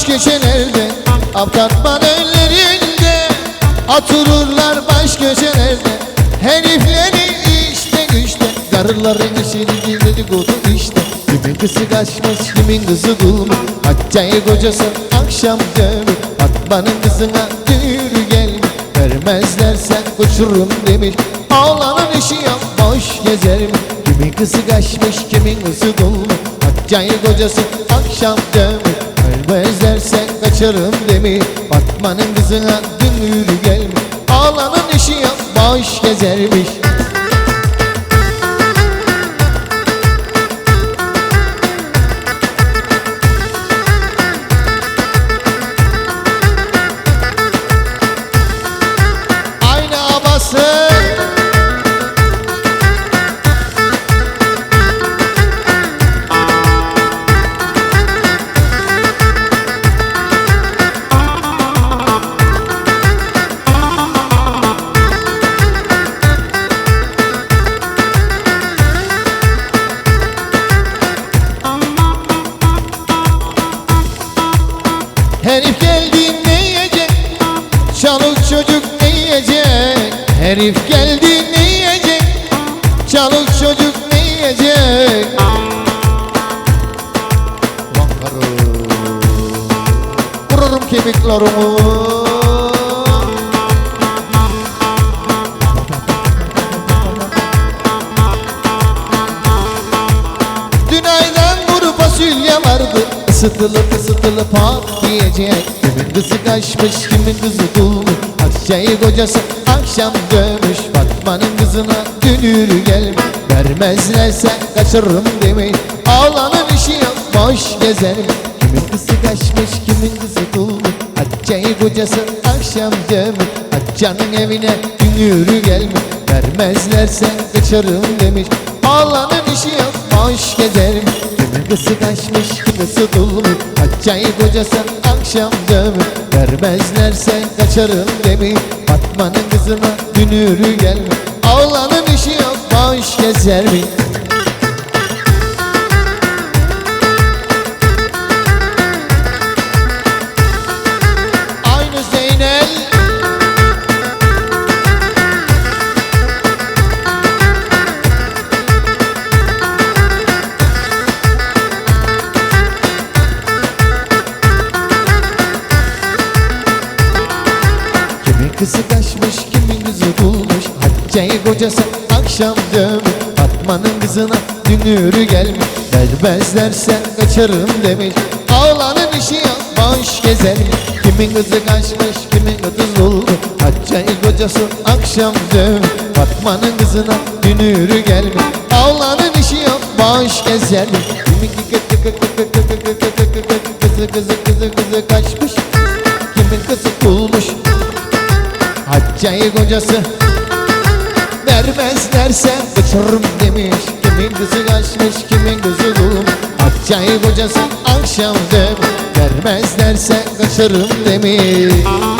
Baş köşelerde Apartman önlerinde Otururlar baş köşelerde Herifleri işte güçte Karıların işini dedikodu işte. Kimin kızı kaçmış kimin kızı bulmuş? Haccayı kocası akşam dövmüş Fatma'nın kızına dünür gelmiş. Vermezlerse uçurum demiş. Oğlanın işi yok boş gezer mi Kimin kızı kaçmış kimin kızı bulmuş? Haccayı kocası akşam dövmüş Vermezlerse kaçarım demiş Fatma'nın kızına dünür gelmiş. Oğlanın işi yok boş gezermiş çocuk ne yiyecek? Herif geldi ne yiyecek? Çoluk çocuk ne yiyecek? Ulan karı Vururum kemiklerimi. Fasulye vardı. Isıtılı ısıtılı pat diyecek. Kimin kızı kaçmış kimin kızı bulmuş Akçayı kocası akşam dövmüş Fatma'nın kızına dünür gelmiş Vermezlerse kaçırırım demeyin Ağlanın işi yok boş gezerim Kimin kızı kaçmış kimin kızı bulmuş? Akçayı kocası akşam dövmüş. Akçanın evine dünür gelmiş Vermezlerse kaçarım demiş. Ağlanın işi yok boş gezerim Kızı kaçmış kimisi dulmuş Haccayı kocası akşam dövmüş Vermezlerse kaçarım demiş. Fatma'nın kızına dünürü gelmiş. Ağlanın işi yok boş gezer mi? Kızı kaçmış kimin kızı bulmuş Haccayı kocası akşam dövmüş Fatma'nın kızına dünürü gelmiş Vermezlerse kaçarım demiş Ağlanın işi yok boş gezerim Kimin kızı kaçmış kimin kızı bulmuş Haccayı kocası akşam dövmüş Fatma'nın kızına dünürü gelmiş Ağlanın işi yok boş gezerim Kimin kızı kızı kızı kızı kaçmış Kimin kızı bulmuş Haccayı kocası Vermezlerse kaçırırım demiş. Kimin kızı kaçmış kimin kızı bulmuş Haccayı kocası akşam demiş Vermezlerse kaçırırım demiş